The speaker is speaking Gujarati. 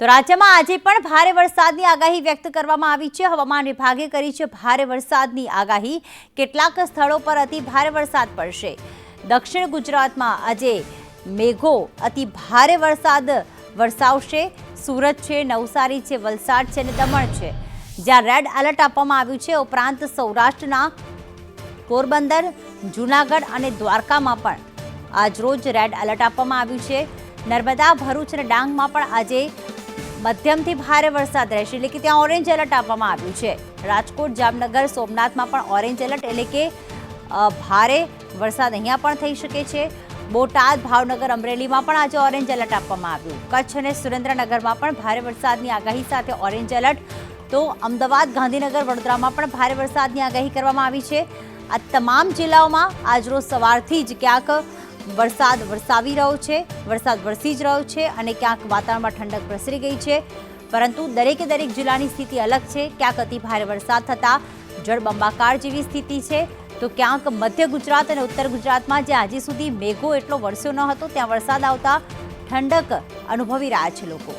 તો રાજ્યમાં આજે પણ ભારે વરસાદની આગાહી વ્યક્ત કરવામાં આવી છે. હવામાન વિભાગે કરી છે ભારે વરસાદની આગાહી. કેટલાક સ્થળો પર અતિ ભારે વરસાદ પડશે. દક્ષિણ ગુજરાતમાં આજે મેઘો અતિ ભારે વરસાદ વરસાવશે. સુરત છે, નવસારી છે, વલસાડ છે અને દમણ છે. જ્યાં રેડ એલર્ટ આપવામાં આવ્યું છે. ઉપરાંત સૌરાષ્ટ્રના પોરબંદર, જૂનાગઢ અને દ્વારકામાં પણ આજરોજ રેડ એલર્ટ આપવામાં આવ્યું છે. નર્મદા, ભરૂચ અને ડાંગમાં પણ આજે મધ્યમથી ભારે વરસાદ રહેશે એટલે કે ત્યાં ઓરેન્જ એલર્ટ આપવામાં આવ્યું છે. રાજકોટ, જામનગર, સોમનાથમાં પણ ઓરેન્જ એલર્ટ એટલે કે ભારે વરસાદ અહીંયા પણ થઈ શકે છે. બોટાદ, ભાવનગર, અમરેલીમાં પણ આજે ઓરેન્જ એલર્ટ આપવામાં આવ્યું. કચ્છ અને સુરેન્દ્રનગરમાં પણ ભારે વરસાદની આગાહી સાથે ઓરેન્જ એલર્ટ તો અમદાવાદ, ગાંધીનગર, વડોદરામાં પણ ભારે વરસાદની આગાહી કરવામાં આવી છે. આ તમામ જિલ્લાઓમાં આજરોજ સવારથી જ ક્યાંક વરસાદ વરસાવી રહ્યો છે, વરસાદ વરસી જ રહ્યો છે અને ક્યાંક વાતાવરણમાં ઠંડક પ્રસરી ગઈ છે. પરંતુ દરેકે દરેક જિલ્લાની સ્થિતિ અલગ છે. ક્યાંક અતિ ભારે વરસાદ થતાં જળબંબાકાર જેવી સ્થિતિ છે. તો ક્યાંક મધ્ય ગુજરાત અને ઉત્તર ગુજરાતમાં જે આજે સુધી મેઘો એટલો વરસ્યો ન હતો, ત્યાં વરસાદ આવતા ઠંડક અનુભવી રહ્યા છે લોકો.